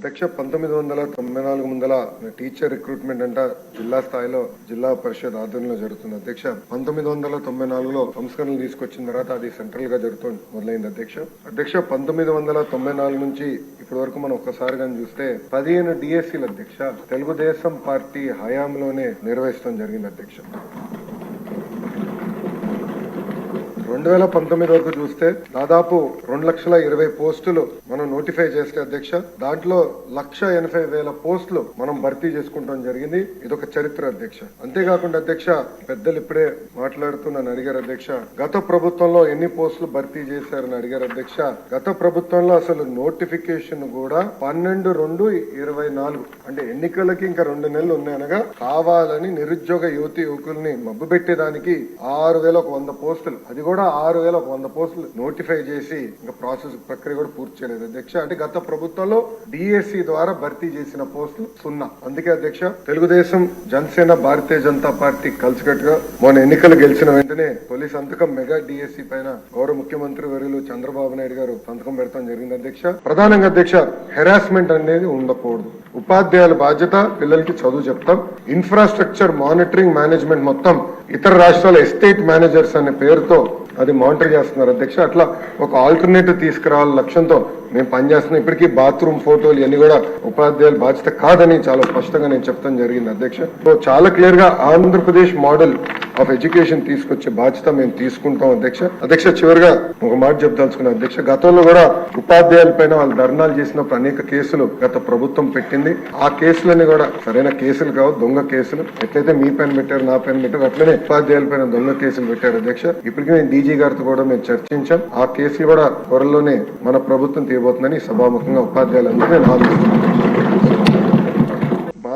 అధ్యక్ష పంతొమ్మిది వందల తొంభై నాలుగు ముందల టీచర్ రిక్రూట్మెంట్ అంట జిల్లా స్థాయిలో జిల్లా పరిషత్ ఆధ్వర్యంలో జరుగుతుంది. అధ్యక్ష పంతొమ్మిది వందల తొంభై నాలుగులో సంస్కరణలు తీసుకొచ్చిన తర్వాత అది సెంట్రల్గా జరుగుతుంది మొదలైంది అధ్యక్ష. అధ్యక్ష పంతొమ్మిది వందల తొంభై నాలుగు నుంచి ఇప్పటి వరకు మనం ఒక్కసారి కానీ చూస్తే పదిహేను డిఎస్సీలు అధ్యక్ష తెలుగుదేశం పార్టీ హయాంలోనే నిర్వహించడం జరిగింది అధ్యక్ష. రెండు వేల పంతొమ్మిది వరకు చూస్తే దాదాపు రెండు లక్షల ఇరవై పోస్టులు మనం నోటిఫై చేస్తే అధ్యక్ష దాంట్లో లక్ష ఎనభై వేల పోస్టులు మనం భర్తీ చేసుకుంటాం జరిగింది. ఇదొక చరిత్ర అధ్యక్ష. అంతేకాకుండా అధ్యక్ష పెద్దలు ఇప్పుడే మాట్లాడుతూ నన్ను అడిగారు అధ్యక్ష గత ప్రభుత్వంలో ఎన్ని పోస్టులు భర్తీ చేశారని అడిగారు అధ్యక్ష. గత ప్రభుత్వంలో అసలు నోటిఫికేషన్ కూడా పన్నెండు రెండు ఇరవై నాలుగు అంటే ఎన్నికలకి ఇంకా రెండు నెలలు ఉన్నాయనగా కావాలని నిరుద్యోగ యువతి యువకుల్ని మబ్బు పెట్టేదానికి ఆరు వేల ఒక వంద పోస్టులు. అది కూడా ఆరు వేల వంద పోస్టులు నోటిఫై చేసి ఇంకా ప్రాసెస్ ప్రక్రియ కూడా పూర్తి చేయలేదు. అధ్యక్ష అంటే గత ప్రభుత్వంలో డిఎస్సి ద్వారా భర్తీ చేసిన పోస్టులు సున్నా. అందుకే అధ్యక్ష తెలుగుదేశం జనసేన భారతీయ జనతా పార్టీ కలిసికట్టుగా మొన్న ఎన్నికలు గెలిచిన వెంటనే తొలి సంతకం మెగా డిఎస్సి పైన గౌరవ ముఖ్యమంత్రి వర్యులు చంద్రబాబు నాయుడు గారు సంతకం పెడతాం జరిగింది. అధ్యక్ష ప్రధానంగా అధ్యక్ష హెరాస్మెంట్ అనేది ఉండకూడదు. ఉపాధ్యాయుల బాధ్యత పిల్లలకి చదువు చెప్తాం. ఇన్ఫ్రాస్ట్రక్చర్ మానిటరింగ్ మేనేజ్మెంట్ మొత్తం ఇతర రాష్ట్రాల ఎస్టేట్ మేనేజర్స్ అనే పేరుతో అది మానిటర్ చేస్తున్నారు. అధ్యక్ష అట్లా ఒక ఆల్టర్నేటివ్ తీసుకురావాల లక్ష్యంతో మేము పనిచేస్తున్నాం. ఇప్పటికీ బాత్రూమ్ ఫోటోలు ఇవన్నీ కూడా ఉపాధ్యాయుల బాధ్యత కాదని చాలా స్పష్టంగా నేను చెప్తాం జరిగింది. అధ్యక్ష సో చాలా క్లియర్గా ఆంధ్రప్రదేశ్ మోడల్ ఆఫ్ ఎడ్యుకేషన్ తీసుకొచ్చే బాధ్యత మేము తీసుకుంటాం అధ్యక్ష. అధ్యక్ష చివరిగా ఒక మాట చెప్దాల్చుకున్న అధ్యక్ష గతంలో కూడా ఉపాధ్యాయుల పైన వాళ్ళు ధర్నాలు చేసినప్పుడు అనేక కేసులు గత ప్రభుత్వం పెట్టింది. ఆ కేసులన్నీ కూడా సరైన కేసులు కావు దొంగ కేసులు. ఎట్లయితే మీ పైన పెట్టారు నా పైన పెట్టారు అట్లనే ఉపాధ్యాయుల పైన దొంగ కేసులు పెట్టారు అధ్యక్ష. ఇప్పటికీ మేము డీజీ గారితో కూడా మేము చర్చించాం. ఆ కేసులు కూడా త్వరలోనే మన ప్రభుత్వం తీయబోతుందని సభాముఖంగా ఉపాధ్యాయులందరూ నేను ఆలోచిస్తున్నాను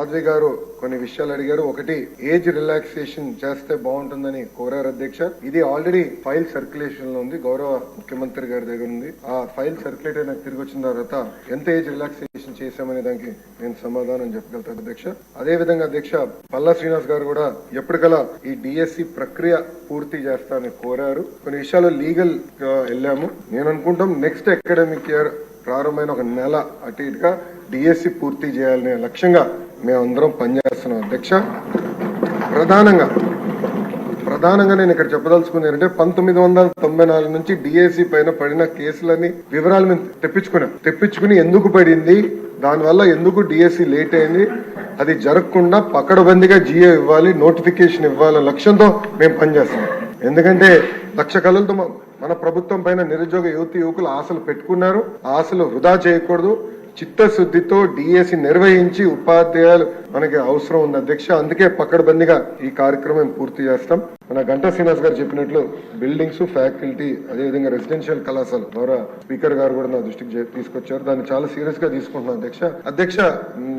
మాధవి గారు కొన్ని విషయాలు అడిగారు. ఒకటి ఏజ్ రిలాక్సేషన్ చేస్తే బాగుంటుందని కోరారు అధ్యక్ష. ఇది ఆల్రెడీ ఫైల్ సర్క్యులేషన్లో ఉంది. గౌరవ ముఖ్యమంత్రి గారి దగ్గర ఉంది. ఆ ఫైల్ సర్క్యులేట్ అయినా తిరిగి వచ్చిన తర్వాత ఎంత ఏజ్ రిలాక్సేషన్ చేశామనే దానికి నేను సమాధానం చెప్పగలుగుతాను అధ్యక్ష. అదే విధంగా అధ్యక్ష పల్లా శ్రీనివాస్ గారు కూడా ఎప్పటికలా ఈ డిఎస్సి ప్రక్రియ పూర్తి చేస్తానని కోరారు. కొన్ని విషయాలు లీగల్గా వెళ్ళాము. నేను అనుకుంటాం నెక్స్ట్ అకాడమిక్ ఇయర్ ప్రారంభమైన ఒక నెల అటు ఇటుగా డిఎస్సి పూర్తి చేయాలనే లక్ష్యంగా మేమందరం పనిచేస్తున్నాం అధ్యక్ష. ప్రధానంగా ప్రధానంగా నేను ఇక్కడ చెప్పదలుచుకుంది ఏంటంటే పంతొమ్మిది వందల తొంభై నాలుగు నుంచి డిఎస్సి పైన పడిన కేసులని వివరాలు మేము తెప్పించుకున్నాం. తెప్పించుకుని ఎందుకు పడింది? దానివల్ల ఎందుకు డిఎస్సి లేట్ అయింది? అది జరగకుండా పకడబందిగా జియో ఇవ్వాలి నోటిఫికేషన్ ఇవ్వాలనే లక్ష్యంతో మేము పనిచేస్తున్నాం. ఎందుకంటే లక్ష కళలతో మన ప్రభుత్వం పైన నిరుద్యోగ యువతి యువకులు ఆశలు పెట్టుకున్నారు. ఆశలు వృధా చేయకూడదు. చిత్తశుద్ధితో డిఎస్సి నిర్వహించి ఉపాధ్యాయులు మనకి అవసరం ఉంది అధ్యక్ష. అందుకే పక్కడబందిగా ఈ కార్యక్రమం పూర్తి చేస్తాం. మన గంటా శ్రీనివాస్ గారు చెప్పినట్లు బిల్డింగ్స్ ఫ్యాకల్టీ అదేవిధంగా రెసిడెన్షియల్ కళాశాల ద్వారా స్పీకర్ గారు కూడా నా దృష్టికి తీసుకొచ్చారు. దాన్ని చాలా సీరియస్గా తీసుకుంటున్నాను అధ్యక్ష. అధ్యక్ష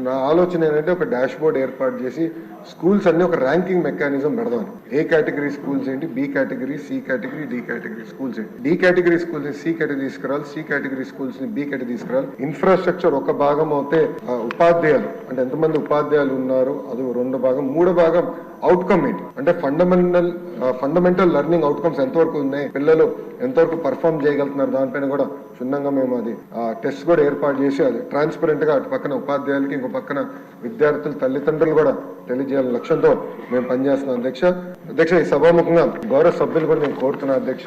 నా ఆలోచన ఏంటంటే ఒక డాష్ బోర్డ్ ఏర్పాటు చేసి స్కూల్స్ అన్ని ఒక ర్యాంకింగ్ మెకానిజం పెడదాం ఏ కేటగిరీ స్కూల్స్ ఏంటి? B category C category D category schools ఏంటి? D category schools C category తీసుకురావాలి సి కేటగిరీ స్కూల్స్ని బి కేటగిరీ తీసుకురావాలి. ఇన్ఫ్రాస్ట్రక్చర్ ఒక భాగం అవుతే ఉపాధ్యాయులు అంటే ఎంతమంది ఉపాధ్యాయులు ఉన్నారు అది రెండు భాగం. మూడో భాగం అవుట్కమ్ ఏంటి? అంటే ఫండమెంటల్ ఫండమెంటల్ లెర్నింగ్ అవుట్కమ్స్ ఎంతవరకు ఉన్నాయి? పిల్లలు ఎంతవరకు పర్ఫామ్ చేయగలుగుతున్నారు? దానిపైన కూడా క్షుణ్ణంగా మేము అది టెస్ట్ కూడా ఏర్పాటు చేసి అది ట్రాన్స్పరెంట్గా అటు పక్కన ఉపాధ్యాయులకి ఇంకో పక్కన విద్యార్థుల తల్లిదండ్రులు కూడా తెలియజేయాలని లక్ష్యంతో మేము పనిచేస్తున్నాం. అధ్యక్ష అధ్యక్ష ఈ సభాముఖంగా గౌరవ సభ్యులు కూడా నేను కోరుతున్నాను అధ్యక్ష.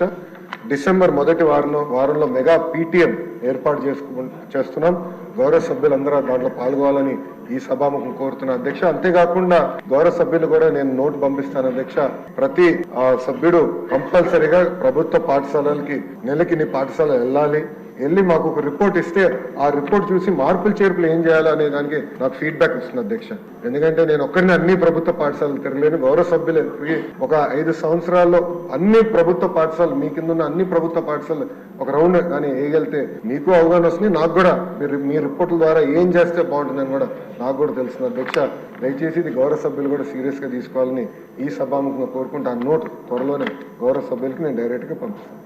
డిసెంబర్ మొదటి వారంలో వారంలో మెగా పీటీఎం ఏర్పాటు చేసుకు చేస్తున్నాం. గౌరవ సభ్యులందరూ దాంట్లో పాల్గొవాలని ఈ సభాముఖం కోరుతున్నా అధ్యక్ష. అంతేకాకుండా గౌరవ సభ్యులు కూడా నేను నోటు పంపిస్తాను అధ్యక్ష. ప్రతి ఆ, సభ్యుడు కంపల్సరీగా ప్రభుత్వ పాఠశాలలకి నెలకి నీ పాఠశాల వెళ్ళాలి. వెళ్ళి మాకు ఒక రిపోర్ట్ ఇస్తే ఆ రిపోర్ట్ చూసి మార్పులు చేర్పులు ఏం చేయాలనే అనే దానికి నాకు ఫీడ్బ్యాక్ ఇస్తుంది అధ్యక్ష. ఎందుకంటే నేను ఒక్కరిని అన్ని ప్రభుత్వ పాఠశాలలు తిరగలేను గౌరవ సభ్యులు. ఒక ఐదు సంవత్సరాల్లో అన్ని ప్రభుత్వ పాఠశాలలు మీ కింద ఉన్న అన్ని ప్రభుత్వ పాఠశాలలు ఒక రౌండ్ కానీ వేయగలితే మీకు అవగాహన వస్తుంది నాకు కూడా. మీరు మీ రిపోర్ట్ల ద్వారా ఏం చేస్తే బాగుంటుందని కూడా నాకు కూడా తెలుస్తుంది అధ్యక్ష. దయచేసి ఇది గౌరవ సభ్యులు కూడా సీరియస్గా తీసుకోవాలని ఈ సభాముఖంగా కోరుకుంటా. ఆ నోట్ త్వరలోనే గౌరవ సభ్యులకి నేను డైరెక్ట్గా పంపిస్తాను.